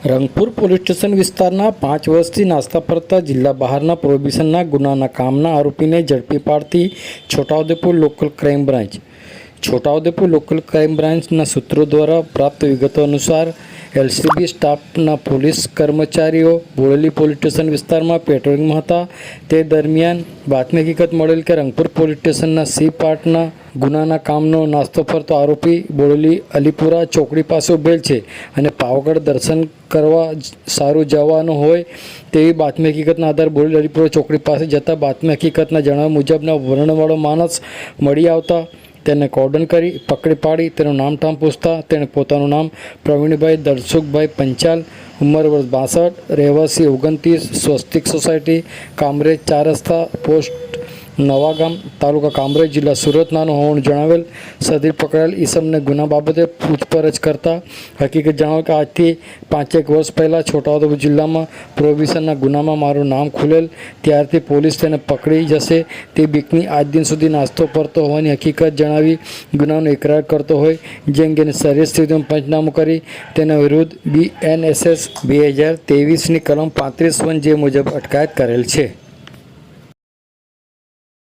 Rangpur police station વિસ્તારના પાંચ વર્ષથી નાસ્તા ફરતા જિલ્લા બહારના પ્રોહિબિશનના ગુનાના કામના આરોપીને ઝડપી પાડતી Chhota Udepur local crime branch. Chhota Udepur local crime બ્રાન્ચના સૂત્રો દ્વારા પ્રાપ્ત વિગતો અનુસાર એલસીબી સ્ટાફના પોલીસ કર્મચારીઓ બોડેલી પોલીસ સ્ટેશન વિસ્તારમાં પેટ્રોલિંગમાં હતા. તે દરમિયાન બાતમી હકીકત મળેલ કે રંગપુર પોલીસ સ્ટેશનના સી પાર્ટના ગુનાના કામનો નાસ્તો ફરતો આરોપી બોડેલી અલીપુરા ચોકડી પાસે ઉભેલ છે અને પાવાગઢ દર્શન કરવા સારું જવાનું હોય તેવી બાતમી હકીકતના આધારે બોડેલી અલીપુરા ચોકડી પાસે જતાં બાતમી હકીકતના જણાવ્યા મુજબના વર્ણવાળો માણસ મળી આવતા તેને કોર્ડન કરી પકડી પાડી, તેનું નામ ઠામ પૂછતા તેણે પોતાનું નામ પ્રવીણભાઈ દર્શુકભાઈ પંચાલ, ઉંમર વર્ષ બાસઠ, રહેવાસી ઓગણત્રીસ, સ્વસ્તિક સોસાયટી, કામરેજ ચાર રસ્તા, પોસ્ટ નવાગામ તાલુકા કામરેજ જિલ્લા સુરતનાનું હોવાનું જણાવેલ સદીર પકડાયેલ ઈસમને ગુના બાબતે પૂછપરછ કરતા હકીકત જણાવેલ કે આજથી પાંચેક વર્ષ પહેલાં છોટાઉદેપુર જિલ્લામાં પ્રોહિબિશનના ગુનામાં મારું નામ ખુલેલ. ત્યારથી પોલીસ તેને પકડી જશે. તે બીકની આજ દિન સુધી નાસ્તો કરતો હોવાની હકીકત જણાવી ગુનાનો એકરાર કરતો હોય. જે અંગેની શરીર સ્થિતિનું પંચનામું કરી તેના વિરુદ્ધ બીએનએસએસ બે હજાર ત્રેવીસની કલમ પાંત્રીસ વન જે મુજબ અટકાયત કરેલ છે.